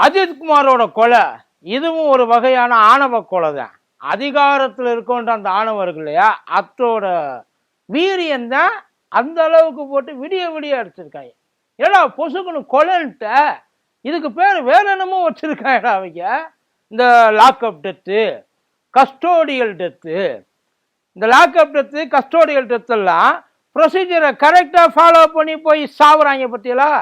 அஜித்குமாரோட கொலை இதுவும் ஒரு வகையான ஆணவ கொலை தான் அதிகாரத்தில் இருக்கோன்ற அந்த ஆணவம் இருக்கு இல்லையா? அத்தோட வீரியம் தான் அந்த அளவுக்கு போட்டு விடிய விடிய அடிச்சிருக்காங்க. ஏடா பொசுக்குன்னு கொலைன்ட்ட? இதுக்கு பேர் வேற என்னமோ அவங்க. இந்த லாக்அப் டெத்து கஸ்டோடியல் டெத்து. இந்த லாக்அப் டெத்து கஸ்டோடியல் டெத்தெல்லாம் ப்ரொசீஜரை கரெக்டாக ஃபாலோ பண்ணி போய் சாவுறாங்க பற்றியெல்லாம்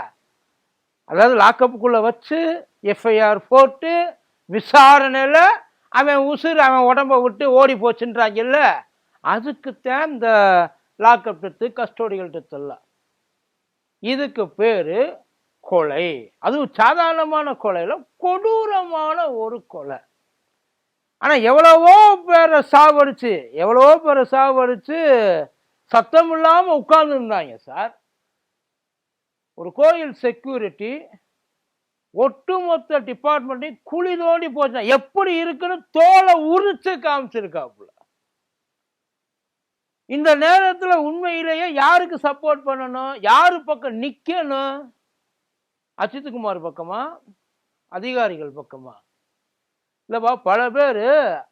அதாவது லாக்கப்புக்குள்ளே வச்சு எஃப்ஐஆர் போட்டு விசாரணையில் அவன் உசுறு அவன் உடம்ப விட்டு ஓடி போச்சுன்றாங்கல்ல அதுக்குத்தான் இந்த லாக்அப் டெத்து கஸ்டோடிகள் டெத் இதுக்கு பேர் கொலை. அதுவும் சாதாரணமான கொலையில் கொடூரமான ஒரு கொலை. ஆனால் எவ்வளவோ பேரை சாவடிச்சு எவ்வளவோ பேரை சாவடிச்சு சத்தம் இல்லாமல் உட்கார்ந்துருந்தாங்க சார். ஒரு கோயில் செக்யூரிட்டி ஒட்டுமொத்த டிபார்ட்மெண்ட்டையும் குழி தோண்டி போச்சு எப்படி இருக்குன்னு தோலை உரிச்சு காமிச்சிருக்காப்புல. இந்த நேரத்தில் உண்மையிலேயே யாருக்கு சப்போர்ட் பண்ணணும்? யார் பக்கம் நிற்கணும் அஜித்குமார் பக்கமா? அதிகாரிகள் பக்கமா? இல்லைப்பா பல பேர்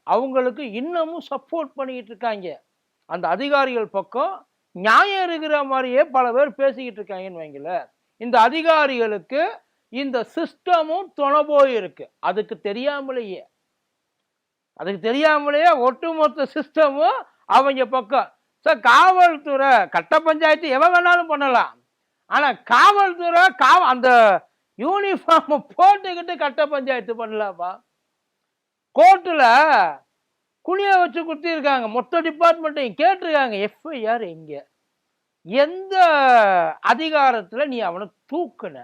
அவங்களுக்கு இன்னமும் சப்போர்ட் பண்ணிக்கிட்டு இருக்காங்க. அந்த அதிகாரிகள் பக்கம் நியாயம் இருக்கிற மாதிரியே பல பேர் பேசிக்கிட்டு இருக்காங்கன்னு வைங்களேன். இந்த அதிகாரிகளுக்கு இந்த சிஸ்டமும் துணை போயிருக்கு. அதுக்கு தெரியாமலேயே. அதுக்கு தெரியாமலேயே ஒட்டுமொத்த சிஸ்டமும் அவங்க பக்கம். சார் காவல்துறை கட்ட பஞ்சாயத்து எவன் வேணாலும் பண்ணலாம். ஆனால் காவல்துறை காவ அந்த யூனிஃபார்ம் போட்டுக்கிட்டு கட்ட பஞ்சாயத்து பண்ணலாப்பா கோர்ட்டில் குழியை வச்சு கொடுத்துருக்காங்க மொத்த டிபார்ட்மெண்ட்டையும் கேட்டிருக்காங்க. எஃப்ஐஆர் எங்கே எந்த அதிகாரத்தில் நீ அவனை தூக்குன?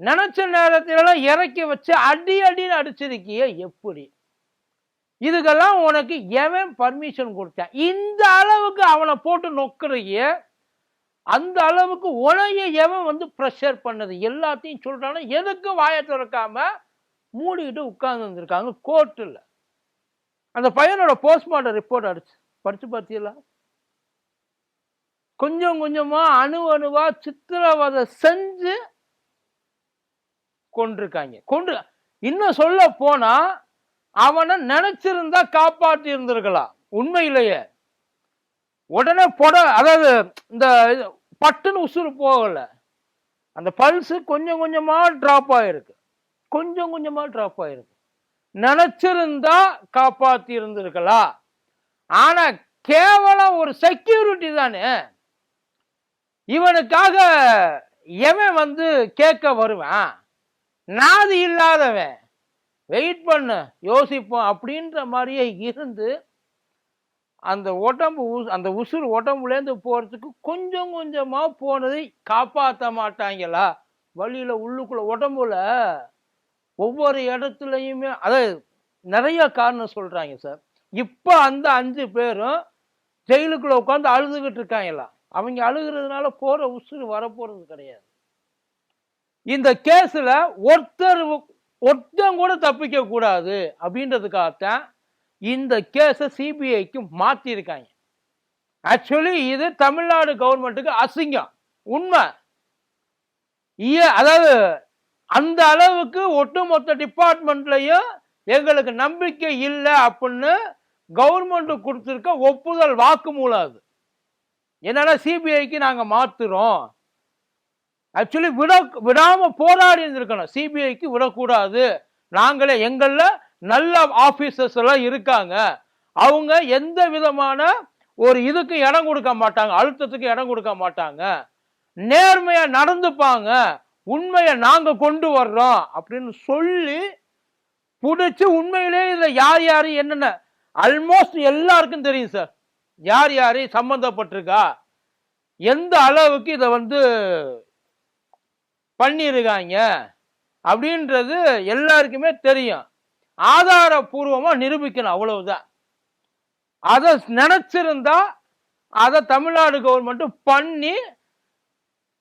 நினச்ச நேரத்திலலாம் இறக்கி வச்சு அடி அடின்னு அடிச்சிருக்கிய எப்படி? இதுக்கெல்லாம் உனக்கு எவன் பர்மிஷன் கொடுத்தான் இந்த அளவுக்கு அவனை போட்டு நொக்குறிய அந்த அளவுக்கு உனைய எவன் வந்து ப்ரெஷர் பண்ணது? எல்லாத்தையும் சொல்றானா எதுக்கு வாயை திறக்காம மூடிக்கிட்டு உட்கார்ந்து வந்திருக்காங்க? கோர்ட்டில் அந்த பையனோட போஸ்ட்மார்ட்டம் ரிப்போர்ட் அடிச்சு. படித்து பார்த்தீங்களா? கொஞ்சம் கொஞ்சமாக அணு அணுவாக சித்திரவதை செஞ்சு கொண்டிருக்காங்க கொண்டு இன்னும் சொல்ல போனா அவனை நினைச்சிருந்தா காப்பாற்றி இருந்திருக்கலாம். உண்மையிலேயே. உடனே பொட அதாவது இந்த பட்டுன்னு உசுறு போகல. அந்த பல்ஸு கொஞ்சம் கொஞ்சமாக ட்ராப் ஆகிருக்கு கொஞ்சம் கொஞ்சமாக ட்ராப் ஆகிருக்கு நினச்சிருந்தா காப்பாற்றி இருந்திருக்கலாம். ஆனால் கேவலம் ஒரு செக்யூரிட்டி தானே. இவனுக்காக எவன் வந்து கேட்க வருவான்? நாதி இல்லாதவன். வெயிட் பண்ணு யோசிப்போம் அப்படின்ற மாதிரியே இருந்து அந்த உடம்பு உஸ்- அந்த உசுறு உடம்புலேருந்து போகிறதுக்கு கொஞ்சம் கொஞ்சமாக போனதை காப்பாற்ற மாட்டாங்களா? வழியில் உள்ளுக்குள்ள உடம்புல ஒவ்வொரு இடத்துலையுமே அதாவது நிறைய காரணம் சொல்கிறாங்க சார். இப்போ அந்த அஞ்சு பேரும் ஜெயிலுக்குள்ளே உட்காந்து அழுதுகிட்டு இருக்காங்களா? அவங்க அழுகிறதுனால போகிற உசுறு வரப்போகிறது கிடையாது. இந்த கேஸில் ஒருத்தர் ஒருத்தன் கூட தப்பிக்க கூடாது அப்படின்றதுக்காகத்தான் இந்த கேஸை சிபிஐக்கு மாற்றிருக்காங்க ஆக்சுவலி இது தமிழ்நாடு கவர்மெண்ட்டுக்கு அசிங்கம். உண்மை. அதாவது அந்த அளவுக்கு ஒட்டுமொத்த டிபார்ட்மெண்ட்லையும் எங்களுக்கு நம்பிக்கை இல்லை அப்படின்னு கவர்மெண்ட் கொடுத்துருக்க ஒப்புதல் வாக்குமூலம் அது. என்னன்னா சிபிஐக்கு நாங்கள் மாற்றுறோம் ஆக்சுவலி விட விடாமல் போராடி இருந்திருக்கணும். சிபிஐக்கு விடக்கூடாது. நாங்களே எங்களில் நல்ல ஆஃபீஸர்ஸ் எல்லாம் இருக்காங்க. அவங்க எந்த விதமான ஒரு இதுக்கு இடம் கொடுக்க மாட்டாங்க அழுத்தத்துக்கு இடம் கொடுக்க மாட்டாங்க. நேர்மையாக நடந்துப்பாங்க. உண்மையை நாங்கள் கொண்டு வர்றோம் அப்படின்னு சொல்லி பிடிச்சி உண்மையிலே இதில் யார் யார் என்னென்ன ஆல்மோஸ்ட் எல்லாருக்கும் தெரியும் சார். யார் யார் சம்மந்தப்பட்டிருக்கா எந்த அளவுக்கு இதை வந்து பண்ணியிருக்காங்க அப்படின்றது எல்லாருக்குமே தெரியும். ஆதாரபூர்வமாக நிரூபிக்கணும் அவ்வளவுதான். அதை நினச்சிருந்தா அதை தமிழ்நாடு கவர்மெண்ட்டும் பண்ணி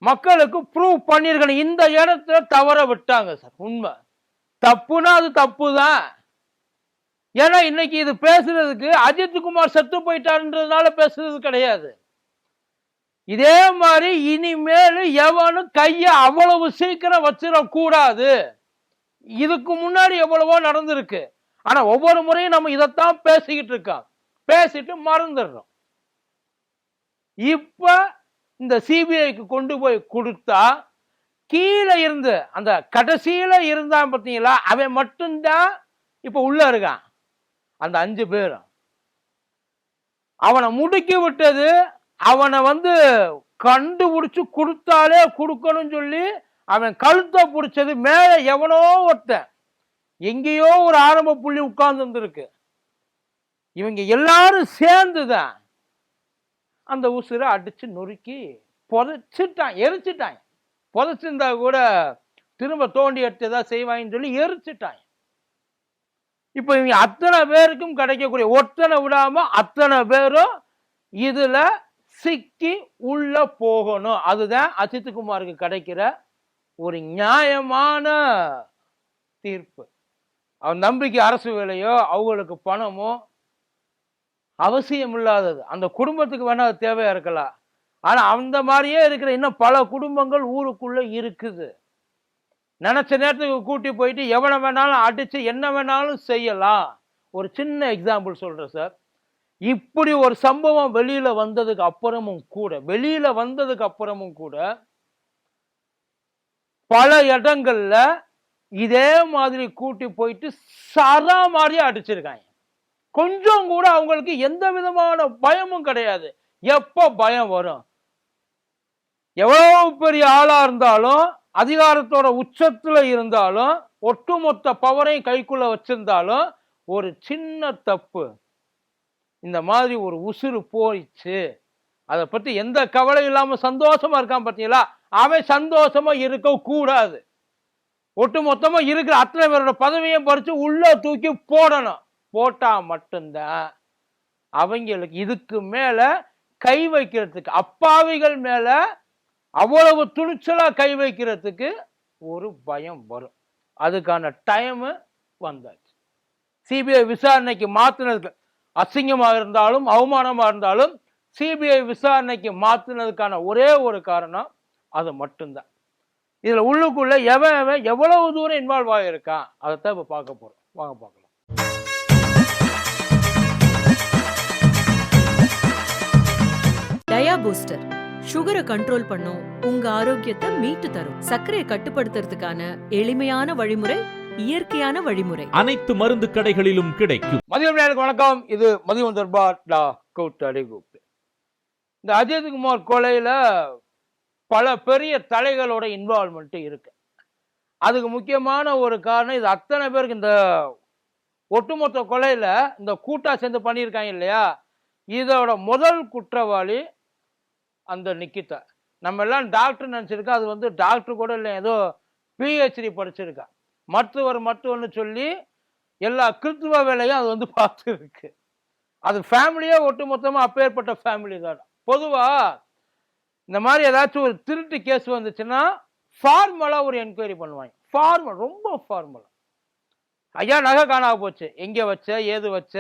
மக்களுக்கு ப்ரூவ் பண்ணியிருக்கணும். இந்த இடத்துல தவற விட்டாங்க சார் உண்மை. தப்புனா அது தப்பு தான் ஏன்னா இன்னைக்கு இது பேசுறதுக்கு அஜித்குமார் செத்து போயிட்டாருன்றதுனால பேசுறது கிடையாது. இதே மாதிரி இனிமேல் எவனும் கையை அவ்வளவு சீக்கிரம் வச்சிடக்கூடாது. இதுக்கு முன்னாடி எவ்வளவோ நடந்திருக்கு. ஆனா ஒவ்வொரு முறையும் நம்ம இதைத்தான் பேசிக்கிட்டு இருக்கோம் பேசிட்டு மறந்துடுறோம். இப்ப இந்த சிபிஐக்கு கொண்டு போய் கொடுத்தா கீழே இருந்து அந்த கடைசியில இருந்தான் பார்த்தீங்களா? அவன் மட்டும்தான் இப்ப உள்ள இருக்கான். அந்த அஞ்சு பேரும். அவனை முடுக்கி விட்டது அவனை வந்து கண்டுபிடிச்சு கொடுத்தாலே கொடுக்கணும்னு சொல்லி அவன் கழுத்தை பிடிச்சது மேலே எவனோ ஒருத்தன். எங்கேயோ ஒரு ஆரம்ப புள்ளி உட்கார்ந்து இவங்க எல்லாரும் சேர்ந்துதான் அந்த உசுரை அடித்து நொறுக்கி புதைச்சிட்டான் எரிச்சிட்டான். புதைச்சிருந்தா கூட திரும்ப தோண்டி எடுத்து ஏதாவது செய்வாங்கன்னு சொல்லி எரிச்சிட்டான். இப்போ இவங்க அத்தனை பேருக்கும் கிடைக்கக்கூடிய ஒத்தனை விடாமல் அத்தனை பேரும் இதில் சிக்கி உள்ள போகணும். அதுதான் அஜித்குமாருக்கு கிடைக்கிற ஒரு நியாயமான தீர்ப்பு. அவன் நம்பிக்கை அரசு வேலையோ அவங்களுக்கு பணமோ அவசியம் இல்லாதது. அந்த குடும்பத்துக்கு வேணா அது தேவையா இருக்கலாம். ஆனா அந்த மாதிரியே இருக்கிற இன்னும் பல குடும்பங்கள் ஊருக்குள்ள இருக்குது. நினைச்ச நேரத்துக்கு கூட்டி போயிட்டு எவனை வேணாலும் அடிச்சு என்ன வேணாலும் செய்யலாம். ஒரு சின்ன எக்ஸாம்பிள் சொல்றேன் சார். இப்படி ஒரு சம்பவம் வெளியில வந்ததுக்கு அப்புறமும் கூட வெளியில வந்ததுக்கு அப்புறமும் கூட பல இடங்கள்ல இதே மாதிரி கூட்டி போயிட்டு சரா மாதிரியே அடிச்சிருக்காங்க. கொஞ்சம் கூட அவங்களுக்கு எந்த விதமான பயமும் கிடையாது. எப்ப பயம் வரும்? எவ்வளவு பெரிய ஆளா இருந்தாலும் அதிகாரத்தோட உச்சத்துல இருந்தாலும் ஒட்டுமொத்த பவரையும் கைக்குள்ள வச்சிருந்தாலும் ஒரு சின்ன தப்பு. இந்த மாதிரி ஒரு உசுறு போயிடுச்சு. அதை பற்றி எந்த கவலை இல்லாமல் சந்தோஷமாக இருக்கான் பார்த்தீங்களா அவன் சந்தோஷமாக இருக்க கூடாது. ஒட்டு மொத்தமாக இருக்கிற அத்தனை பேரோட பதவியும் பறித்து உள்ளே தூக்கி போடணும். போட்டால் மட்டும்தான் அவங்களுக்கு இதுக்கு மேலே கை வைக்கிறதுக்கு அப்பாவிகள் மேலே அவ்வளவு துணிச்சலாக கை வைக்கிறதுக்கு ஒரு பயம் வரும். அதுக்கான டைமு வந்தாச்சு. சிபிஐ விசாரணைக்கு மாற்றினதுக்கு அசிங்கமா இருந்தாலும் அவமானமா இருந்தாலும் சிபிஐ விசாரணைக்கு மாற்றினதுக்கான ஒரே ஒரு காரணம் அது மட்டும்தான். இதுல உள்ளுக்குள்ள எவன் எவன் எவ்வளவு தூரம் இன்வால்வ் ஆகியிருக்கான் அதைத்தான் இப்போ பார்க்க போகிறோம் வாங்க பார்க்கலாம். டயா பூஸ்டர். சுகரை கண்ட்ரோல் பண்ணும் உங்க ஆரோக்கியத்தை மீட்டு தரும். சர்க்கரையை கட்டுப்படுத்துறதுக்கான எளிமையான வழிமுறை இயற்கையான வழிமுறை. அனைத்து மருந்து கடைகளிலும் கிடைக்கும். மதியம் நேருக்கு வணக்கம். இது மதியம் தர்பார் டா கூட்டடி கூப்பு இந்த அஜித்குமார் கொலையில பல பெரிய தலைகளோட இன்வால்மெண்ட் இருக்கு. அதுக்கு முக்கியமான ஒரு காரணம் இது அத்தனை பேருக்கு இந்த ஒட்டுமொத்த கொலையில இந்த கூட்டா சேர்ந்து பண்ணியிருக்காங்க இல்லையா? இதோட முதல் குற்றவாளி அந்த நிக்கிதா. நம்ம எல்லாம் டாக்டர் நினச்சிருக்கோம். அது வந்து டாக்டர் கூட இல்லை ஏதோ பிஹெச்டி படிச்சிருக்கா. மருத்துவர் மருத்துவம்னு சொல்லி எல்லா கிறித்துவ வேலையும் அது வந்து பார்த்துருக்கு. அது ஃபேமிலியே ஒட்டு மொத்தமாக அப்பேற்பட்ட ஃபேமிலி தான். பொதுவாக இந்த மாதிரி ஏதாச்சும் ஒரு திருட்டு கேஸ் வந்துச்சுன்னா ஃபார்மலாக ஒரு என்கொயரி பண்ணுவாங்க. ஃபார்மல் ரொம்ப ஃபார்மலாக ஐயா நகை காணாம போச்சு. எங்கே வச்ச ஏது வச்ச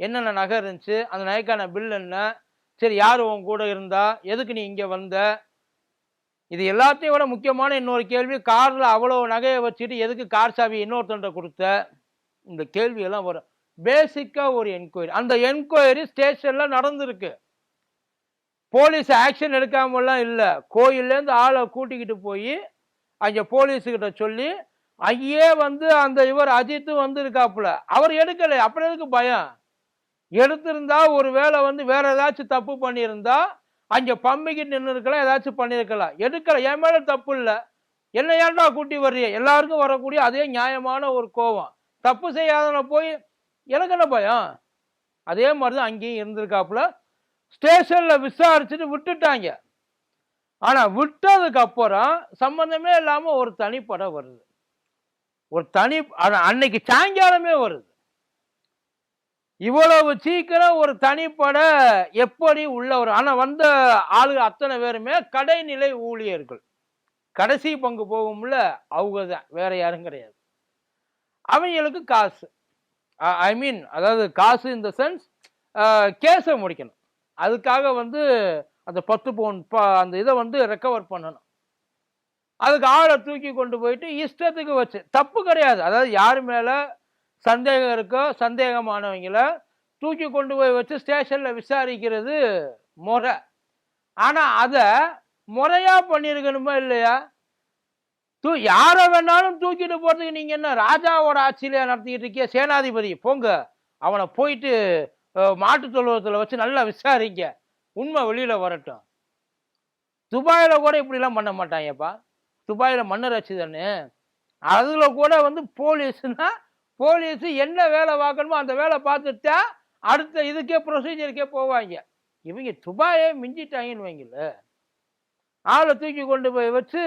என்னென்ன நகை இருந்துச்சு அந்த நகைக்கான பில் என்ன சரி யார் உன் கூட இருந்தா எதுக்கு நீ இங்கே வந்த இது எல்லாத்தையும் விட முக்கியமான இன்னொரு கேள்வி காரில் அவ்வளோ நகையை வச்சுட்டு எதுக்கு கார் சாவி இன்னொருத்தன்ட்ட கொடுத்த? இந்த கேள்வியெல்லாம் வரும். பேசிக்காக ஒரு என்கொயரி அந்த என்கொயரி ஸ்டேஷனில் நடந்திருக்கு. போலீஸ் ஆக்ஷன் எடுக்காமலாம் இல்லை. கோயில்லேருந்து ஆளை கூட்டிக்கிட்டு போய் அங்கே போலீஸுக்கிட்ட சொல்லி அங்கேயே வந்து அந்த இவர் அஜித்து வந்திருக்காப்புல. அவர் எடுக்கலை. அப்புறம் எதுக்கு பயம்? எடுத்திருந்தா ஒரு வேளை வந்து வேற ஏதாச்சும் தப்பு பண்ணியிருந்தா அங்கே பம்பிக்கிட்டு நின்று இருக்கலாம் ஏதாச்சும் பண்ணியிருக்கலாம் எடுக்கல என் மேலே தப்பு இல்லை. என்ன ஏன்டா கூட்டி வர்றிய எல்லாருக்கும் வரக்கூடிய அதே நியாயமான ஒரு கோவம் தப்பு செய்யாதன போய் எனக்கு என்ன பயம்? அதே மாதிரி தான் அங்கேயும் இருந்திருக்காப்புல. ஸ்டேஷனில் விசாரிச்சுட்டு விட்டுட்டாங்க. ஆனால் விட்டதுக்கு அப்புறம் இல்லாமல் ஒரு தனிப்படம் வருது. ஒரு தனி அன்னைக்கு சாயங்காலமே வருது. இவ்வளவு சீக்கிரம் ஒரு தனிப்பட எப்படி உள்ள வரும் ஆனால் வந்த ஆளு அத்தனை பேருமே கடைநிலை ஊழியர்கள். கடைசி பங்கு போகும்ல அவங்க தான் வேற யாரும் கிடையாது. அவங்களுக்கு காசு. ஐ மீன் அதாவது காசு இந்த சென்ஸ் கேஸை முடிக்கணும். அதுக்காக வந்து அந்த பத்து பவுன் ப அந்த இதை வந்து ரெக்கவர் பண்ணணும். அதுக்கு ஆளை தூக்கி கொண்டு போயிட்டு இஷ்டத்துக்கு வச்சு தப்பு கிடையாது. அதாவது யார் மேலே சந்தேகம் இருக்கோ சந்தேகமானவங்கள தூக்கி கொண்டு போய் வச்சு ஸ்டேஷனில் விசாரிக்கிறது முறை. ஆனால் அதை முறையாக பண்ணியிருக்கணுமா இல்லையா? தூ யாரை வேணாலும் தூக்கிட்டு போகிறதுக்கு நீங்கள் என்ன ராஜாவோட ஆட்சியில நடத்திக்கிட்டு இருக்கிய சேனாதிபதி போங்க. அவனை போயிட்டு மாட்டுத் தொழுவத்தில் வச்சு நல்லா விசாரிங்க. உண்மை வெளியில் வரட்டும். துபாயில் கூட இப்படிலாம் பண்ண மாட்டாங்கப்பா. துபாயில் மன்னர் ஆட்சி தானே. அதில் கூட வந்து போலீஸ்னால் போலீஸ் என்ன வேலை பார்க்கணுமோ அந்த வேலை பார்த்துட்டா அடுத்த இதுக்கே ப்ரொசீஜருக்கே போவாங்க. இவங்க துபாயே மிஞ்சிட்டாங்கன்னு வைங்கள. ஆளை தூக்கி கொண்டு போய் வச்சு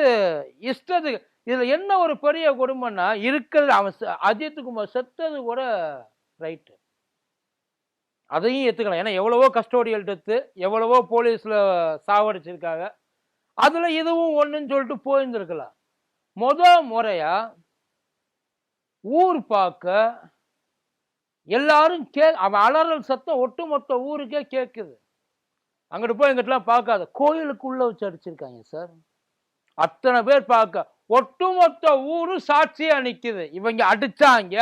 இஷ்டத்துக்கு இதில் என்ன ஒரு பெரிய குடும்பம்னா இருக்கிறது அவன் அஜித்குமார் செத்தது கூட ரைட்டு அதையும் ஏற்றுக்கலாம் ஏன்னா எவ்வளவோ கஸ்டோடியல் டெத்து எவ்வளவோ போலீஸில் சாவடிச்சிருக்காங்க. அதில் இதுவும் ஒன்றுன்னு சொல்லிட்டு போயிருந்துருக்கலாம். முத முறையாக ஊர் பார்க்க எல்லாரும் கே அவன் அலறல் சத்தம் ஒட்டுமொத்த ஊருக்கே கேட்குது அங்கிட்டு போய் எங்கிட்டலாம் பார்க்காத. கோயிலுக்குள்ள வச்சு அடிச்சிருக்காங்க சார். அத்தனை பேர் பார்க்க. ஒட்டுமொத்த ஊரும் சாட்சியாக நிற்கிது இவங்க அடித்தாங்க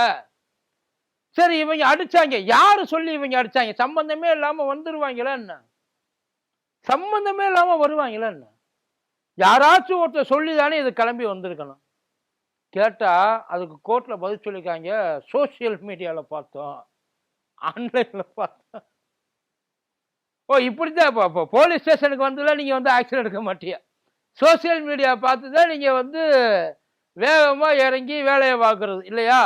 சரி இவங்க அடிச்சாங்க. யாரு சொல்லி இவங்க அடிச்சாங்க? சம்பந்தமே இல்லாம வந்துருவாங்களா என்ன? சம்பந்தமே இல்லாம வருவாங்களா என்ன? யாராச்சும் ஒருத்தர் சொல்லி தானே இது கிளம்பி வந்திருக்கணும். கேட்டால் அதுக்கு கோர்ட்டில் பதில் சொல்லியிருக்காங்க. சோஷியல் மீடியாவில் பார்த்தோம். ஆன்லைனில் பார்த்தோம். ஓ இப்படித்தான் இப்போ இப்போ போலீஸ் ஸ்டேஷனுக்கு வந்துலாம் நீங்கள் வந்து ஆக்ஷன் எடுக்க மாட்டியா? சோஷியல் மீடியா பார்த்து தான் நீங்கள் வந்து வேகமாக இறங்கி வேலையை பார்க்குறது இல்லையா?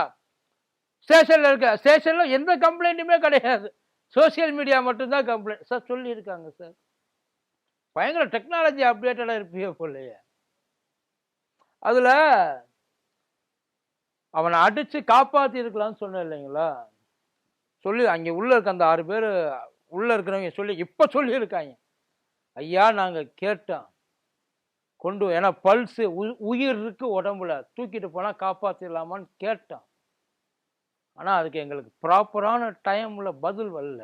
ஸ்டேஷனில் இருக்க ஸ்டேஷனில் எந்த கம்ப்ளைண்ட்டுமே கிடையாது. சோஷியல் மீடியா மட்டும்தான் கம்ப்ளைண்ட். சார் சொல்லியிருக்காங்க சார். பயங்கர டெக்னாலஜி அப்டேட்டடாக இருப்பீங்க போலையே. அதில் அவனை அடித்து காப்பாற்றி இருக்கலாம்னு சொன்னேன் இல்லைங்களா? சொல்லி அங்கே உள்ளே இருக்க அந்த ஆறு பேர் உள்ளே இருக்கிறவங்க சொல்லி இப்போ சொல்லியிருக்காங்க. ஐயா நாங்கள் கேட்டோம். கொண்டு ஏன்னா பல்ஸு உயிர் இருக்கு உடம்புல. தூக்கிட்டு போனால் காப்பாற்றிடலாமான்னு கேட்டோம். ஆனால் அதுக்கு எங்களுக்கு ப்ராப்பரான டைமில் பதில் வரல.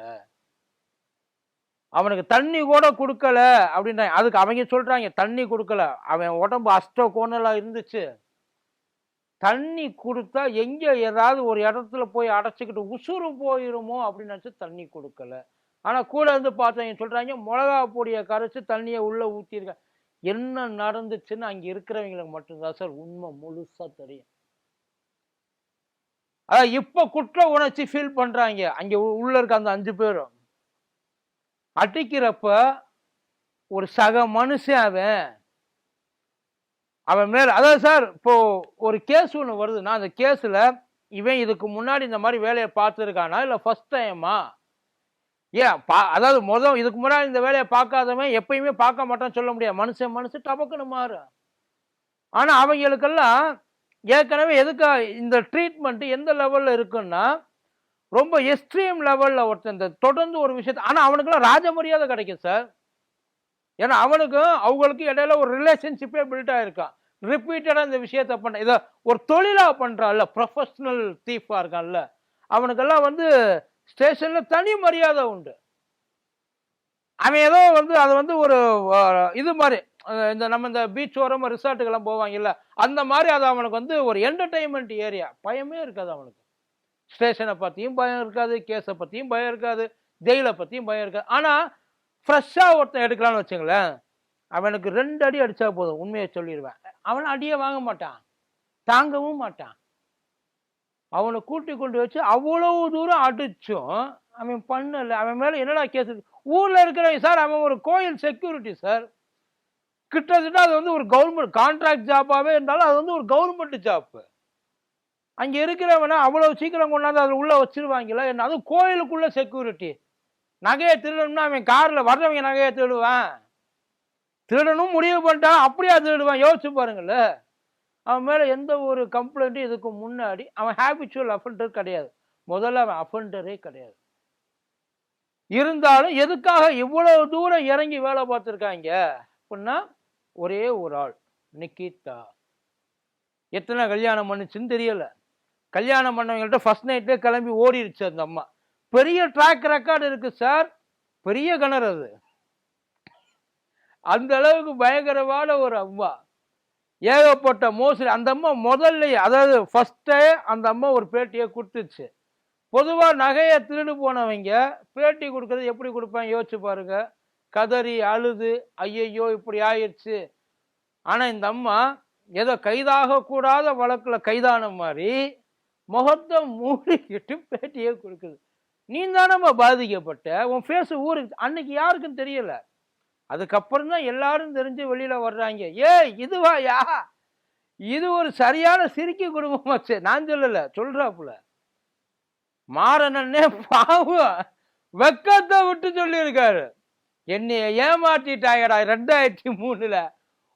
அவனுக்கு தண்ணி கூட கொடுக்கல அப்படின்றாங்க அதுக்கு அவங்க சொல்கிறாங்க தண்ணி கொடுக்கல. அவன் உடம்பு அஷ்ட கோணலாக இருந்துச்சு. தண்ணி கொடுத்தா எங்கே ஏதாவது ஒரு இடத்துல போய் அடைச்சிக்கிட்டு உசுறு போயிருமோ அப்படின்னு நினச்சி தண்ணி கொடுக்கல. ஆனால் கூட இருந்து பார்த்தவங்க சொல்கிறாங்க மிளகா பொடியை கரைச்சி தண்ணியை உள்ளே ஊற்றிருக்கேன் என்ன நடந்துச்சுன்னு அங்கே இருக்கிறவங்களுக்கு மட்டும்தான் சார் உண்மை முழுசாக தெரியும். அதான் இப்போ குற்ற உணர்ச்சி ஃபீல் பண்ணுறாங்க அங்கே உள்ளே இருக்க அந்த அஞ்சு பேரும். அடிக்கிறப்ப ஒரு சக மனுஷன் அவன் அவன் மேல அதாவது சார் இப்போ ஒரு கேஸ் ஒன்று வருதுன்னா அந்த கேஸில் இவன் இதுக்கு முன்னாடி இந்த மாதிரி வேலையை பார்த்துருக்கானா? இல்லை ஃபர்ஸ்ட் டைமா ஏன் பா அதாவது முதல் இதுக்கு முன்னாடி இந்த வேலையை பார்க்காதவன் எப்பயுமே பார்க்க மாட்டான்னு சொல்ல முடியாது. மனுஷன் மனுஷன் டபக்குன்னு மாறும் ஆனால் அவங்களுக்கெல்லாம் ஏற்கனவே எதுக்கா இந்த ட்ரீட்மெண்ட்டு எந்த லெவலில் இருக்குன்னா ரொம்ப எக்ஸ்ட்ரீம் லெவலில் ஒருத்தன் இந்த தொடர்ந்து ஒரு விஷயத்தை ஆனால் அவனுக்குலாம் ராஜ மரியாதை கிடைக்கும் சார். ஏன்னா அவனுக்கும் அவங்களுக்கும் இடையில ஒரு ரிலேஷன்ஷிப்பே பில்ட் ஆகிருக்கான் ரிப்பீட்டடாக இந்த விஷயத்த பண்ண இதை ஒரு தொழிலாக பண்ணுறான்ல ப்ரொஃபஷ்னல் தீஃபாக இருக்கான்ல அவனுக்கெல்லாம் வந்து ஸ்டேஷனில் தனி மரியாதை உண்டு. அவன் ஏதோ வந்து அது வந்து ஒரு இது மாதிரி இந்த நம்ம இந்த பீச் ஓரமா ரிசார்ட்டுக்கெல்லாம் போவாங்கல்ல அந்த மாதிரி அது அவனுக்கு வந்து ஒரு என்டர்டைன்மெண்ட் ஏரியா பயமே இருக்காது அவனுக்கு. ஸ்டேஷனை பற்றியும் பயம் இருக்காது கேஸை பற்றியும் பயம் இருக்காது ஜெயிலை பற்றியும் பயம் இருக்காது. ஆனால் ஃப்ரெஷ்ஷாக ஒருத்தன் எடுக்கலாம்னு வச்சுங்களேன் அவனுக்கு ரெண்டு அடி அடித்தா போதும் உண்மையை சொல்லிடுவேன். அவன் அடியே வாங்க மாட்டான். தாங்கவும் மாட்டான். அவனை கூட்டி கொண்டு வச்சு அவ்வளவு தூரம் அடிச்சும் அவன் பண்ணலை. அவன் மேலே என்னடா கேஸ் ஊரில் இருக்கிறவங்க சார் அவன் ஒரு கோயில் செக்யூரிட்டி சார். கிட்டத்தட்ட அது வந்து ஒரு கவர்மெண்ட் கான்ட்ராக்ட் ஜாப்பாகவே இருந்தாலும் அது வந்து ஒரு கவர்மெண்ட் ஜாப்பு அங்கே இருக்கிறவனை அவ்வளோ சீக்கிரம் கொண்டாந்து அதில் உள்ளே வச்சிருவாங்களா என்ன? அதுவும் கோயிலுக்குள்ளே செக்யூரிட்டி நகையை திருடணும்னா அவன் காரில் வர்றவங்க நகையை திருடுவான். திருடணும் முடிவு பண்ணிட்டான். அப்படியே திருடுவான்? யோசிச்சு பாருங்கள்ல. அவன் மேலே எந்த ஒரு கம்ப்ளைண்ட்டும் இதுக்கு முன்னாடி அவன் ஹேபிச்சுவல் அஃபெண்டர் கிடையாது. முதல்ல அவன் அஃபெண்டரே கிடையாது. இருந்தாலும் எதுக்காக இவ்வளவு தூரம் இறங்கி வேலை பார்த்துருக்காங்க? அப்படின்னா ஒரே ஒரு ஆள் நிக்கிதா. எத்தனை கல்யாணம் பண்ணுச்சுன்னு தெரியல. கல்யாணம் பண்ணவங்கள்ட்ட ஃபஸ்ட் நைட்லேயே கிளம்பி ஓடிடுச்சு அந்த அம்மா. பெரிய ட்ராக் ரெக்கார்டு இருக்குது சார் பெரிய கிணறு அது. அந்த அளவுக்கு பயங்கரமான ஒரு அம்மா. ஏகப்பட்ட மோசடி. அந்த அம்மா முதல்ல அதாவது ஃபஸ்ட்டே அந்த அம்மா ஒரு பேட்டியை கொடுத்துச்சு. பொதுவாக நகையை திருடு போனவங்க பேட்டி கொடுக்கறது எப்படி கொடுப்பாங்க யோசிச்சு பாருங்க. கதறி அழுது ஐயையோ இப்படி ஆயிடுச்சு. ஆனால் இந்த அம்மா ஏதோ கைதாக கூடாத வழக்கில் கைதான மாதிரி முகத்தை மூடிக்கிட்டு பேட்டியே கொடுக்குது. நீ தானம்மா பாதிக்கப்பட்ட? உன் ஃபேஸ் ஊருக்கு அன்னைக்கு யாருக்கும் தெரியல. அதுக்கப்புறம் தான் எல்லாரும் தெரிஞ்சு வெளியில் வர்றாங்க. ஏய் இதுவாயா இது ஒரு சரியான சிரிக்கி குடும்பமாச்சு நான் சொல்லலை சொல்கிறாப்புல மாறனே பாவம். வெக்கத்தை விட்டு சொல்லியிருக்காரு. என்னைய ஏமாற்றிட்டாயடா ரெண்டாயிரத்தி மூணில்.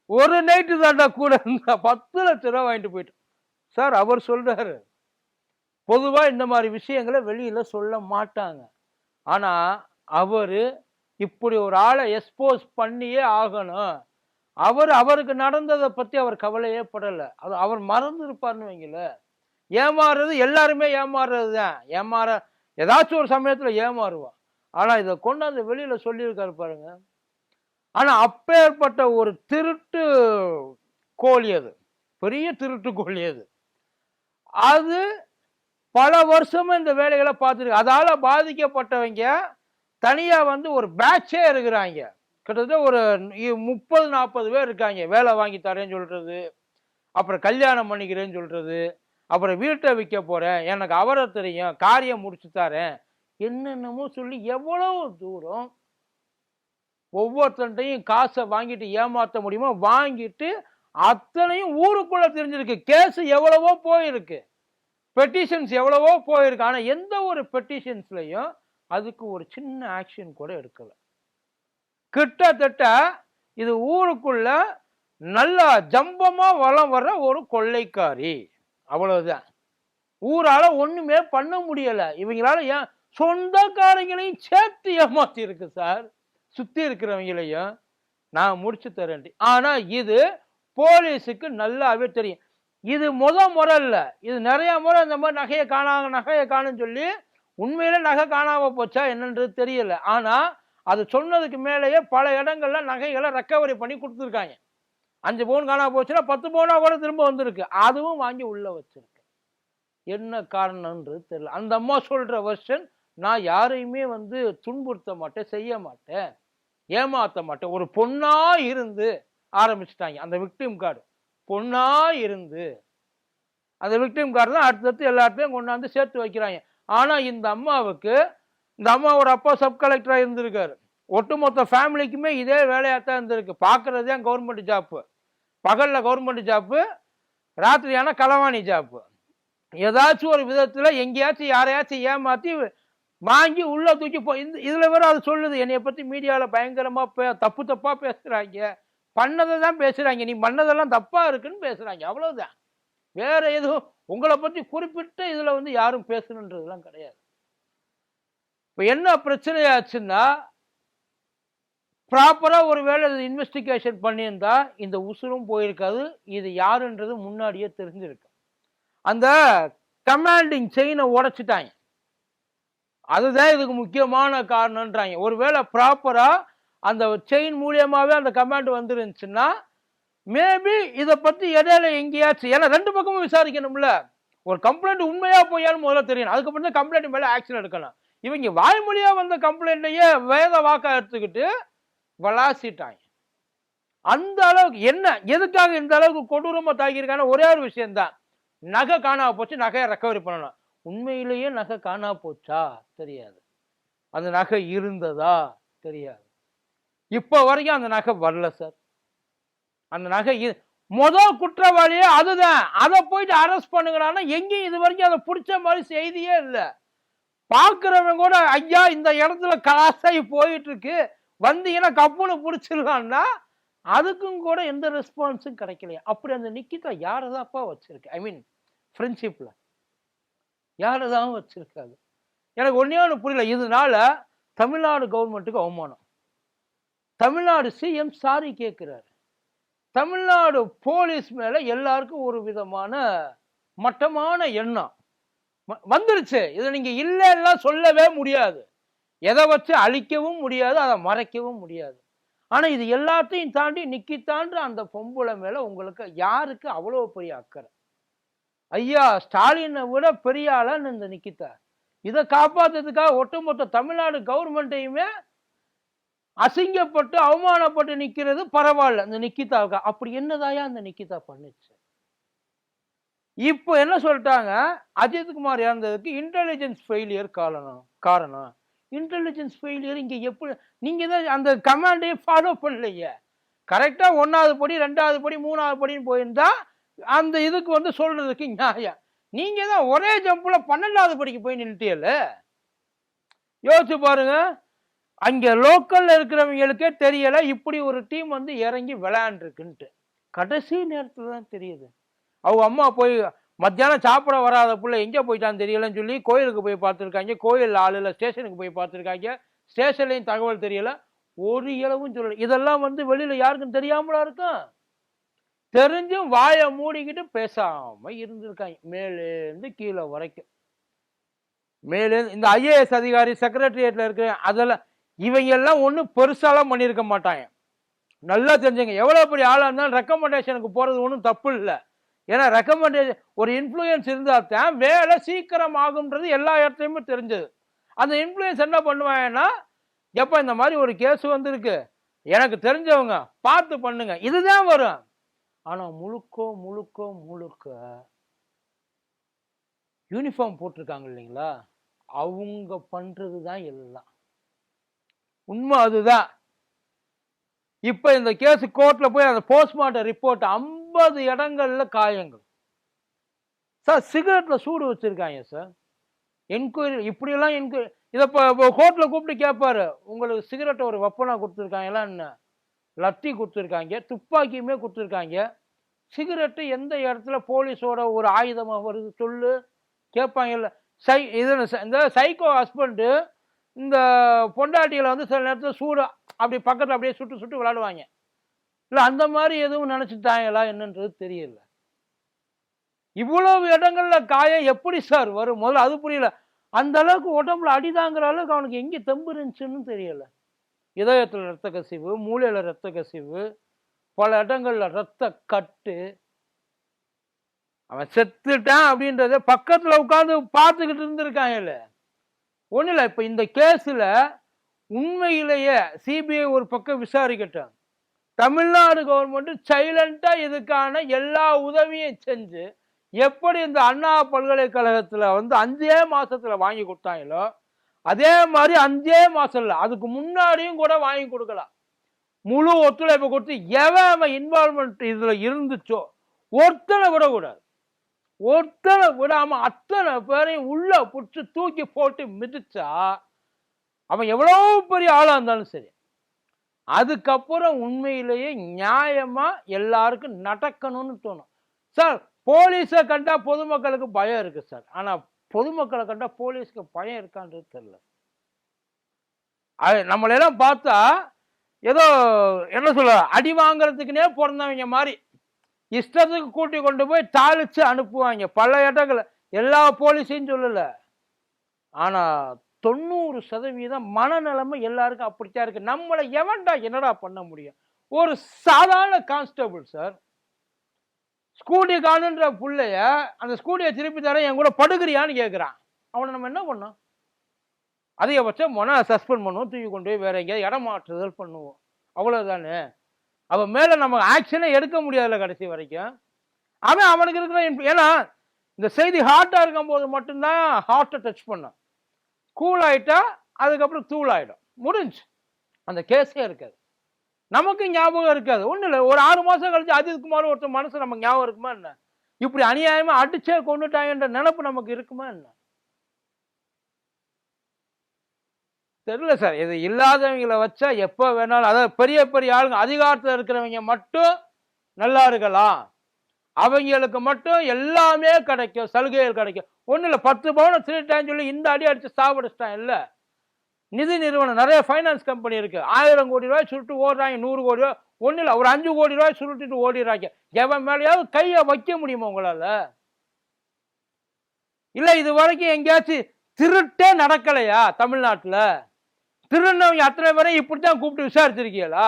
ஒரு நைட்டு தாண்டா கூட இருந்தா பத்து லட்ச ரூபா வாங்கிட்டு போயிட்டோம். சார் அவர் சொல்கிறாரு பொதுவாக இந்த மாதிரி விஷயங்களை வெளியில் சொல்ல மாட்டாங்க. ஆனால் அவர் இப்படி ஒரு ஆளை எக்ஸ்போஸ் பண்ணியே ஆகணும். அவர் அவருக்கு நடந்ததை பற்றி அவர் கவலையே படலை. அது அவர் மறந்து இருப்பார்னு வைங்கள. ஏமாறுறது எல்லாருமே ஏமாறுறது தான் ஏமாற ஏதாச்சும் ஒரு சமயத்தில் ஏமாறுவான். ஆனால் இதை கொண்டாந்து வெளியில் சொல்லியிருக்காரு பாருங்க. ஆனால் அப்பேற்பட்ட ஒரு திருட்டு கோழி அது. பெரிய திருட்டு கோழி அது. அது பல வருஷமும் இந்த வேலைகளை பார்த்துருக்கு. அதால் பாதிக்கப்பட்டவங்க தனியாக வந்து ஒரு பேட்சே இருக்கிறாங்க. கிட்டத்தட்ட ஒரு முப்பது நாற்பது பேர் இருக்காங்க. வேலை வாங்கி தரேன்னு சொல்கிறது அப்புறம் கல்யாணம் பண்ணிக்கிறேன்னு சொல்கிறது அப்புறம் வீட்டை விற்க போகிறேன் எனக்கு அவரை தெரியும் காரியம் முடிச்சு தரேன் என்னென்னமோ சொல்லி எவ்வளவு தூரம் ஒவ்வொருத்தன்ட்டையும் காசை வாங்கிட்டு ஏமாற்ற முடியுமோ வாங்கிட்டு அத்தனையும் ஊருக்குள்ளே தெரிஞ்சிருக்கு. கேஸு எவ்வளவோ போயிருக்கு. பெட்டிஷன்ஸ் எவ்வளவோ போயிருக்கு. ஆனால் எந்த ஒரு பெட்டிஷன்ஸ்லையும் அதுக்கு ஒரு சின்ன ஆக்ஷன் கூட எடுக்கலை. கிட்டத்தட்ட இது ஊருக்குள்ள நல்லா ஜம்பமாக வளம் வர்ற ஒரு கொள்ளைக்காரி. அவ்வளவுதான். ஊரால் ஒன்றுமே பண்ண முடியலை. இவங்களால ஏன் சொந்தக்காரங்களையும் சேர்த்து ஏமாத்தி இருக்கு சார் சுற்றி இருக்கிறவங்களையும் நான் முடிச்சு தரேன் ஆனால் இது போலீஸுக்கு நல்லாவே தெரியும். இது முத முறை இல்லை இது நிறையா முறை இந்த மாதிரி நகையை காணாங்க நகையை காணுன்னு சொல்லி உண்மையில நகை காணாமல் போச்சா என்னன்றது தெரியல. ஆனால் அது சொன்னதுக்கு மேலேயே பல இடங்கள்ல நகைகளை ரெக்கவரி பண்ணி கொடுத்துருக்காங்க. அஞ்சு பவுன் காணாமல் போச்சுன்னா பத்து பவுனாக கூட திரும்ப வந்திருக்கு. அதுவும் வாங்கி உள்ளே வச்சிருக்கு. என்ன காரணம்ன்றது தெரியல. அந்த அம்மா சொல்கிற வெர்ஷன் நான் யாரையுமே வந்து துன்புறுத்த மாட்டேன் செய்ய மாட்டேன் ஏமாற்ற மாட்டேன். ஒரு பொண்ணாக இருந்து ஆரம்பிச்சிட்டாங்க. அந்த விக்டிம் கார்டு பொண்ணாக இருந்து. அந்த விக்டிம் கார்டு தான் அடுத்தடுத்து எல்லாத்தையும் கொண்டாந்து சேர்த்து வைக்கிறாங்க. ஆனால் இந்த அம்மாவுக்கு இந்த அம்மாவோட அப்பா சப் கலெக்டராக இருந்திருக்காரு. ஒட்டுமொத்த ஃபேமிலிக்குமே இதே வேலையாக தான் இருந்திருக்கு. பார்க்குறது தான் கவர்மெண்ட் ஜாப்பு பகலில் கவர்மெண்ட் ஜாப்பு ராத்திரி ஆனால் களவாணி ஜாப்பு ஏதாச்சும் ஒரு விதத்தில் எங்கேயாச்சும் யாரையாச்சும் ஏமாற்றி வாங்கி உள்ளே தூக்கி போ இந்த இதில் வேற அது சொல்லுது. என்னைய பற்றி மீடியாவில் பயங்கரமாக பே- தப்பு தப்பாக பேசுகிறாங்க பண்ணதை தான் பேசுகிறாங்க நீ பண்ணதெல்லாம் தப்பாக இருக்குன்னு பேசுகிறாங்க அவ்வளோதான் வேறு எதுவும் உங்களை பற்றி குறிப்பிட்ட இதில் வந்து யாரும் பேசணுன்றதுலாம் கிடையாது. இப்போ என்ன பிரச்சனையாச்சுன்னா ப்ராப்பராக ஒரு வேளை இன்வெஸ்டிகேஷன் பண்ணியிருந்தா இந்த உசுரும் போயிருக்காது இது யாருன்றது முன்னாடியே தெரிஞ்சிருக்கு. அந்த கமாண்டிங் செயினை உடைச்சிட்டாங்க. அதுதான் இதுக்கு முக்கியமான காரணம்ன்றாங்க ஒருவேளை ப்ராப்பராக அந்த செயின் மூலியமாகவே அந்த கமாண்ட் வந்துருந்துச்சுன்னா மேபி இதை பற்றி இடையில எங்கேயாச்சும் ஏன்னா ரெண்டு பக்கமும் விசாரிக்கணும்ல. ஒரு கம்ப்ளைண்ட் உண்மையா பொய்யான்னு முதல்ல தெரியணும் அதுக்கப்புறம் தான் கம்ப்ளைண்ட் மேலே ஆக்ஷன் எடுக்கணும் இவங்க வாய்மொழியாக வந்த கம்ப்ளைண்ட்டையே வேத வாக்கா எடுத்துக்கிட்டு வளாசிட்டாங்க. அந்த அளவுக்கு என்ன எதுக்காக இந்த அளவுக்கு கொடூரமாக தாக்கியிருக்கான ஒரே ஒரு விஷயம்தான். நகை காணாம போச்சு நகையை ரெக்கவரி பண்ணணும். உண்மையிலேயே நகை காணா போச்சா? தெரியாது. அந்த நகை இருந்ததா? தெரியாது. இப்போ வரைக்கும் அந்த நகை வரல சார் அந்த நகை இது மொதல் குற்றவாளியே அதுதான். அதை போயிட்டு அரெஸ்ட் பண்ணுங்கடான்னா எங்கேயும் இது வரைக்கும் அதை பிடிச்ச மாதிரி செய்தியே இல்லை. பார்க்குறவங்க கூட ஐயா இந்த இடத்துல காசாகி போயிட்டு இருக்கு வந்தீங்கன்னா கப்புன்னு பிடிச்சிடலான்னா அதுக்கும் கூட எந்த ரெஸ்பான்ஸும் கிடைக்கலையா. அப்படி அந்த நிக்கிதா தான்ப்பா வச்சிருக்கு? ஐ மீன் ஃப்ரெண்ட்ஷிப்பில் யாரை தான் வச்சிருக்காது. எனக்கு ஒன்றே ஒன்று புரியல. இதனால தமிழ்நாடு கவர்மெண்ட்டுக்கு அவமானம். தமிழ்நாடு சிஎம் சாரி கேட்குறாரு தமிழ்நாடு போலீஸ் மேலே எல்லாருக்கும் ஒரு விதமான மட்டமான எண்ணம். வந்துருச்சு. இதை நீங்கள் இல்லைன்னா சொல்லவே முடியாது. எதை வச்சு அழிக்கவும் முடியாது அதை மறைக்கவும் முடியாது. ஆனால் இது எல்லாத்தையும் தாண்டி நிக்கித்தான்ற அந்த பொம்பளை மேலே உங்களுக்கு யாருக்கு அவ்வளோ பெரிய அக்கறை? ஐயா ஸ்டாலினை விட பெரிய ஆளான்னு இந்த நிக்கிதா இதை காப்பாத்துறதுக்காக ஒட்டுமொத்த தமிழ்நாடு கவர்மெண்ட்டையுமே அசிங்கப்பட்டு அவமானப்பட்டு நிற்கிறது பரவாயில்ல. இந்த நிக்கிதாவுக்கு அப்படி என்னதாயா அந்த நிக்கிதா பண்ணுச்சு? இப்போ என்ன சொல்லிட்டாங்க? அஜித் குமார் இறந்ததுக்கு இன்டெலிஜென்ஸ் ஃபெயிலியர் காரணம் காரணம். இன்டெலிஜென்ஸ் ஃபெயிலியர் இங்கே எப்படி நீங்கள் தான் அந்த கமாண்டையே ஃபாலோ பண்ணலையே. கரெக்டாக ஒன்றாவது படி ரெண்டாவது படி மூணாவது படின்னு போயிருந்தா அந்த இதுக்கு வந்து சொல்கிறதுக்கு நியாயம். நீங்கள் தான் ஒரே ஜம்பில் பன்னெண்டாவது படிக்கு போய் நின்றுட்டியல்ல யோசிச்சு பாருங்கள் அங்கே லோக்கலில் இருக்கிறவங்களுக்கே தெரியலை இப்படி ஒரு டீம் வந்து இறங்கி விளையாண்டுருக்குன்ட்டு. கடைசி நேரத்தில் தான் தெரியுது. அவங்க அம்மா போய் மத்தியானம் சாப்பிட வராத பிள்ளை எங்கே போயிட்டான்னு தெரியலன்னு சொல்லி கோயிலுக்கு போய் பார்த்துருக்காங்க. கோயில் ஆள் இல்லை ஸ்டேஷனுக்கு போய் பார்த்துருக்காங்க. ஸ்டேஷன்லையும் தகவல் தெரியல. ஒரு இளவும் சொல்லலை. இதெல்லாம் வந்து வெளியில் யாருக்கும் தெரியாமலா இருக்கும்? தெரிஞ்சும் வாயை மூடிக்கிட்டு பேசாமல் இருந்திருக்காங்க. மேலேருந்து கீழே வரைக்கும். மேலே இந்த ஐஏஎஸ் அதிகாரி செக்ரட்டரியேட்டில் இருக்கிற அதெல்லாம் இவங்க எல்லாம் ஒன்றும் பெருசாலாம் பண்ணியிருக்க மாட்டாங்க. நல்லா தெரிஞ்சுங்க. எவ்வளோ பெரிய ஆளாக இருந்தாலும் ரெக்கமெண்டேஷனுக்கு போகிறது ஒன்றும் தப்பு இல்லை ஏன்னா ரெக்கமெண்டேஷன் ஒரு இன்ஃப்ளூயன்ஸ் இருந்தால் தான் வேலை சீக்கிரம் ஆகுன்றது எல்லா இடத்துலையுமே தெரிஞ்சது. அந்த இன்ஃப்ளூயன்ஸ் என்ன பண்ணுவாங்கன்னா எப்போ இந்த மாதிரி ஒரு கேஸ் வந்திருக்கு. எனக்கு தெரிஞ்சவங்க பார்த்து பண்ணுங்க. இதுதான் வரும். ஆனால் முழுக்க முழுக்க முழுக்க யூனிஃபார்ம் போட்டிருக்காங்க இல்லைங்களா? அவங்க பண்ணுறது தான் எல்லாம். உண்மை அதுதான். இப்போ இந்த கேஸ் கோர்ட்ல போய் அந்த போஸ்ட்மார்ட்டம் ரிப்போர்ட் ஐம்பது இடங்கள்ல காயங்கள். சார் சிகரெட்ல சூடு வச்சிருக்காங்க சார். என்கொயரி இப்படியெல்லாம் என்கொயரி இதை இப்போ கோர்ட்டில் கூப்பிட்டு கேட்பாரு உங்களுக்கு சிகரெட்டை ஒரு வெப்பனாக கொடுத்துருக்காங்களா என்ன? லத்தி கொடுத்துருக்காங்க துப்பாக்கியுமே கொடுத்துருக்காங்க. சிகரெட்டு எந்த இடத்துல போலீஸோட ஒரு ஆயுதமாக வருது சொல்லு. கேட்பாங்கல்ல சை இது இந்த சைக்கோ ஹஸ்பண்டு இந்த பொண்டாட்டிகளை வந்து சில நேரத்தில் சூடு அப்படி பக்கத்தில் அப்படியே சுட்டு சுட்டு விளாடுவாங்க இல்லை அந்த மாதிரி எதுவும் நினச்சிட்டாங்களா என்னன்றது தெரியல. இவ்வளவு இடங்கள்ல காயம் எப்படி சார் வரும்? முதல்ல அது புரியல. அந்த அளவுக்கு உடம்புல அடிதாங்கிற அளவுக்கு அவனுக்கு எங்கே தெம்பு இருந்துச்சுன்னு தெரியல. இதயத்தில் ரத்த கசிவு மூளையில் ரத்த கசிவு பல இடங்கள்ல ரத்த கட்டு. அவன் செத்துட்டான் அப்படின்றத பக்கத்தில் உட்காந்து பார்த்துக்கிட்டு இருந்திருக்காங்கல்ல ஒன்றும் இல்லை இப்போ இந்த கேஸில் உண்மையிலேயே சிபிஐ ஒரு பக்கம் விசாரிக்கட்டும். தமிழ்நாடு கவர்மெண்ட்டு சைலண்டாக இதுக்கான எல்லா உதவியும் செஞ்சு எப்படி இந்த அண்ணா பல்கலைக்கழகத்தில் வந்து அஞ்சே மாதத்தில் வாங்கி கொடுத்தாங்களோ அதே மாதிரி அஞ்சே மாதம் இல்லை அதுக்கு முன்னாடியும் கூட வாங்கி கொடுக்கலாம். முழு ஒத்துழைப்பு கொடுத்து எவன் அவன் இன்வால்மெண்ட் இதில் இருந்துச்சோ ஒருத்தனை விடக்கூடாது. ஒருத்தனை விடாம அத்தனை பேரையும் உள்ள பிடிச்சி தூக்கி போட்டு மிதிச்சா அவன் எவ்வளோ பெரிய ஆளாக இருந்தாலும் சரி. அதுக்கப்புறம் உண்மையிலேயே நியாயமா எல்லாருக்கும் நடக்கணும்னு தோணும். சார் போலீஸை கண்டா பொதுமக்களுக்கு பயம் இருக்கு சார். ஆனா பொதுமக்களை கண்டா போலீஸ்க்கு பயம் இருக்கான்றது தெரியல. அது நம்மளெல்லாம் பார்த்தா ஏதோ என்ன சொல்ல அடி வாங்குறதுக்குனே பிறந்தவங்க மாதிரி. இஷ்டத்துக்கு கூட்டி கொண்டு போய் தாளித்து அனுப்புவாங்க. பல இடங்கள எல்லா போலீஸையும் சொல்லலை. ஆனால் தொண்ணூறு சதவீதம் மனநிலைமை எல்லாருக்கும் அப்படித்தான் இருக்குது நம்மளை எவன்டா என்னடா பண்ண முடியும்? ஒரு சாதாரண கான்ஸ்டபிள் சார் ஸ்கூட்டி காணுன்ற பிள்ளைய அந்த ஸ்கூட்டியை திருப்பி தர என் கூட படுகிறியான்னு கேட்குறான் அவனை நம்ம என்ன பண்ணோம்? அதிகபட்சம் மொன சஸ்பெண்ட் பண்ணுவோம். தூக்கி கொண்டு போய் வேற எங்கேயாவது இடம் மாற்றுதல் பண்ணுவோம். அவ்வளோதானே அவன் மேலே நம்ம ஆக்ஷனே எடுக்க முடியாதுல்ல கடைசி வரைக்கும். அவன் அவனுக்கு இருக்கிற ஏன்னா இந்த செய்தி ஹார்ட்டாக இருக்கும்போது மட்டும்தான் ஹார்ட்டை டச் பண்ணும். கூல் ஆகிட்டா அதுக்கப்புறம் தூள் முடிஞ்சு. அந்த கேஸே இருக்காது. நமக்கு ஞாபகம் இருக்காது. ஒன்றும் இல்லை. ஒரு ஆறு மாதம் கழிச்சு அஜித் குமார் ஒருத்தர் மனசு நமக்கு ஞாபகம் இருக்குமா என்ன? இப்படி அநியாயமாக அடிச்சே கொண்டுட்டாங்கன்ற நினப்பு நமக்கு இருக்குமா என்ன? தெரியல சார். இது இல்லாதவங்களை வச்சா எப்போ வேணாலும் அதாவது பெரிய பெரிய ஆளுங்க அதிகாரத்தில் இருக்கிறவங்க மட்டும் நல்லா இருக்கலாம். அவங்களுக்கு மட்டும் எல்லாமே கிடைக்கும் சலுகைகள் கிடைக்கும். ஒன்றும் இல்லை பத்து பவுன திருட்டான்னு சொல்லி இந்த அடி அடிச்சு சாப்பிடுச்சிட்டான் இல்லை. நிதி நிறுவனம் நிறைய ஃபைனான்ஸ் கம்பெனி இருக்குது ஆயிரம் கோடி ரூபாய் சுருட்டு ஓடுறாங்க நூறு கோடி ரூபாய். ஒன்றும் இல்லை ஒரு அஞ்சு கோடி ரூபாய் சுருட்டிட்டு ஓடிடுறாங்க. எவன் மேலேயாவது கையை வைக்க முடியுமா உங்களால்? இல்லை இது வரைக்கும் எங்கேயாச்சும் திருட்டே நடக்கலையா தமிழ்நாட்டில்? திருநவங்க அத்தனை பேரையும் இப்படித்தான் கூப்பிட்டு விசாரிச்சிருக்கீங்களா?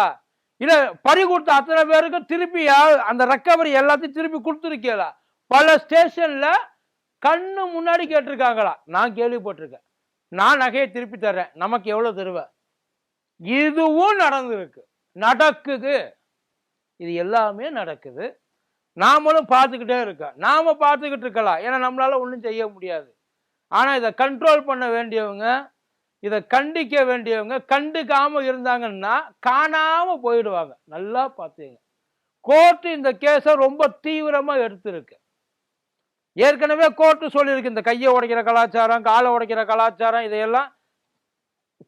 இல்லை பறி கொடுத்த அத்தனை பேருக்கு திருப்பி அந்த ரெக்கவரி எல்லாத்தையும் திருப்பி கொடுத்துருக்கீங்களா? பல ஸ்டேஷன்ல கண்ணு முன்னாடி கேட்டிருக்காங்களா? நான் கேள்விப்பட்டிருக்கேன். நான் நகையை திருப்பி தர்றேன். நமக்கு எவ்வளோ தருவேன் இதுவும் நடந்திருக்கு. நடக்குது. இது எல்லாமே நடக்குது. நாமளும் பார்த்துக்கிட்டே இருக்கோம். நாம பார்த்துக்கிட்டு இருக்கலாம். ஏன்னா நம்மளால ஒன்றும் செய்ய முடியாது. ஆனால் இதை கண்ட்ரோல் பண்ண வேண்டியவங்க இதை கண்டிக்க வேண்டியவங்க கண்டுக்காம இருந்தாங்கன்னா காணாம போயிடுவாங்க. நல்லா பார்த்தீங்க கோர்ட்டு இந்த கேஸை ரொம்ப தீவிரமாக எடுத்திருக்கு. ஏற்கனவே கோர்ட்டு சொல்லியிருக்கு இந்த கையை உடைக்கிற கலாச்சாரம் காலை உடைக்கிற கலாச்சாரம் இதையெல்லாம்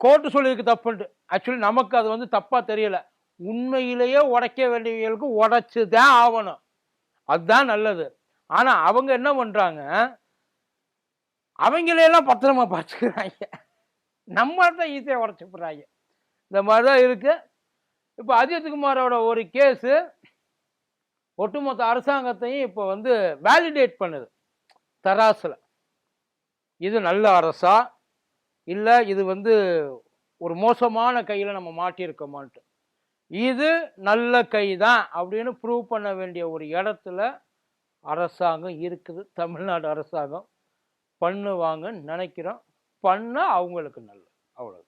கோர்ட்டு சொல்லியிருக்கு தப்புன்ட்டு. ஆக்சுவலி நமக்கு அது வந்து தப்பாக தெரியல. உண்மையிலேயே உடைக்க வேண்டியவங்களுக்கு உடைச்சு தான் ஆகணும். அதுதான் நல்லது. ஆனால் அவங்க என்ன பண்ணுறாங்க அவங்களையெல்லாம் பத்திரமா பார்த்துக்கிறாங்க. நம்ம தான் ஈஸியாக உடச்சி இந்த மாதிரி தான் இருக்குது இப்போ அஜித்குமாரோட ஒரு கேஸு ஒட்டுமொத்த அரசாங்கத்தையும் இப்போ வந்து வேலிடேட் பண்ணுது. தராசில். இது நல்ல அரசா? இல்லை இது வந்து ஒரு மோசமான கையில் நம்ம மாட்டியிருக்கோமான்ட்டு. இது நல்ல கை தான் அப்படின்னு ப்ரூவ் பண்ண வேண்டிய ஒரு இடத்துல அரசாங்கம் இருக்குது. தமிழ்நாடு அரசாங்கம் பண்ணுவாங்கன்னு நினைக்கிறோம். பண்ணால் அவங்களுக்கு நல்லது. அவ்வளோ